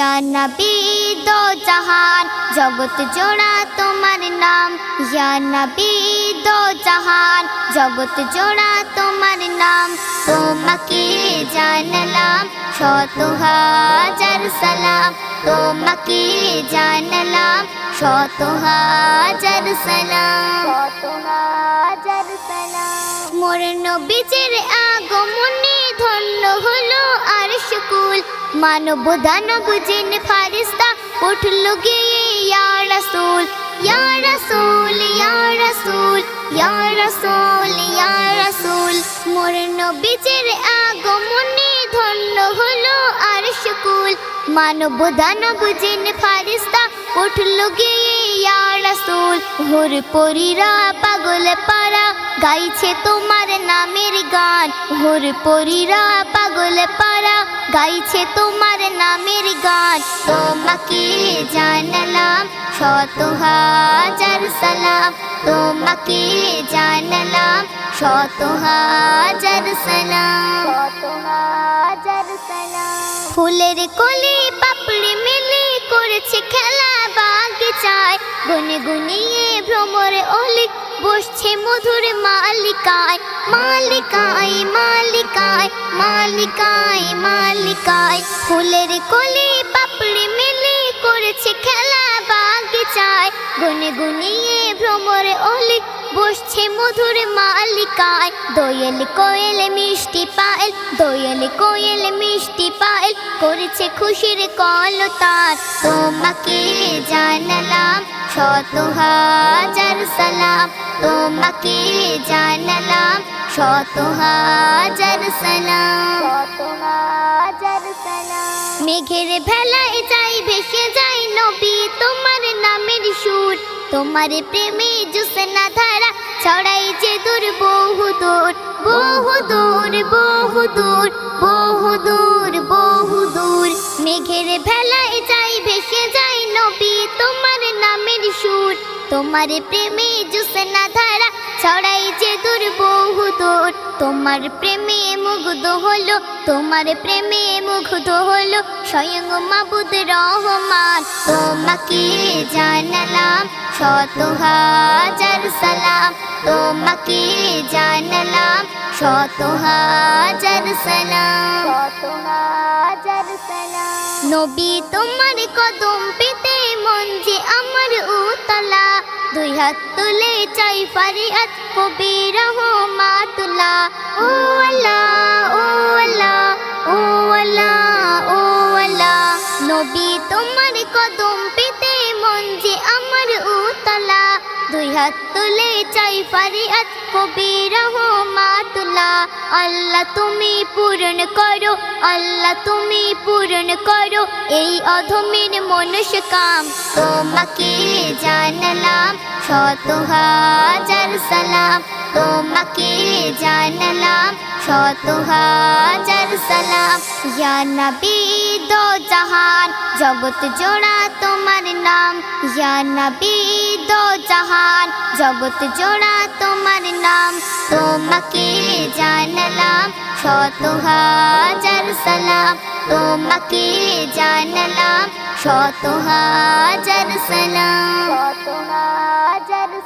ইয়া নবী দো জাহান জগৎ জোড়া তোমার নাম। ইয়া নবী দো জাহান জগৎ জোড়া তোমার নাম। তোমাকে জানলাম শত হাজার সালাম। তোমাকে জানলাম শত হাজার সালাম। শত হাজার সালাম। মোর নবীজির আগমনে মানব দানব জিন ফারিস্তা উঠল গিয়ে ইয়া রাসূল ইয়া রাসূল ইয়া রাসূল মোর নবীজির আগমনে ধন্য হলো আর শুকুল মানব দানব জিন ফারিস্তা উঠল গিয়ে ইয়া রাসূল হুর পরিরা পাগল পারা গাইছে তোমার নামের গান হুর পরিরা পাগল গাইছে তোমার নামের গান। তোমাকে জানলাম, শত হাজার সালাম। তোমাকে জানলাম, শত হাজার সালাম। ফুলের কলি পাপড়ি মিলে করেছে খেলা বাগিচায় গুনে গুনিয়ে ভ্রমর অলিক বসছে মধুর মালিকায় মালিকায়। মালিকায় মালিকায় মালিকায় ফুলের কলি পাপড়ি মিলে করেছে খেলা বাগিচায় গুনে গুনিয়ে ভ্রমর অলিক বসছে মধুর মালিকায়। দোয়েল কোয়েল মিষ্টি পায়েল, দোয়েল কোয়েল মিষ্টি পায়েল করেছে খুশির কলতার তোমাকে জানলাম শত হাজার সালাম। তোমাকে জানলাম শত হাজার সালাম। মেঘের ভেলায় যাই ভেসে যাই নবী তোমার নামের সুর। তোমার প্রেমে জুসনা ধারা ছড়াই যে দূর বহু দূর বহু দূর বহু দূর বহু দূর বহু দূর। মেঘের ভেলায় যাই ভেসে যাই নবী তোমার নামের সুর। তোমার প্রেমে জুসনা ধারা ছড়াই যে দূর বহু দূর তোমার প্রেমে মুগ্ধ হলো তোমার প্রেমে মুগ্ধ হলো স্বয়ং মাবুদ রহমান। তোমাকে জানলাম শত হাজার সালাম। তোমাকে জানলাম শত হাজার সালাম। শত হাজার সালাম। নবী তোমার কদম পেতে মন যে আমার উতলা। দুই হাত তুলে চাই ফারিয়াত কবি রহমাতুল্লাহ ও আল্লাহ ও আল্লাহ ও আল্লাহ ও আল্লাহ। নবী তোমার কদম পেতে মন যে আমার উতলা। দুই হাত তুলে চাই ফারিয়াত কবি রহমাতুল্লাহ। আল্লাহ তুমি পূরণ করো, আল্লাহ তুমি পূরণ করো। এই অধমের মনুষ্য কাম, তোমাকে জানলাম, শত হাজার সালাম। তোমাকে জানলাম, শত হাজার সালাম। নবী দো জাহান জগৎ জোড়া তোমার নাম ইয়া নবী দো জাহান। জগৎ জোড়া তোমার নাম, তোমাকে জানলাম। শত হাজার সালাম, তোমাকে জানলাম। শত হাজার সালাম। শত হাজার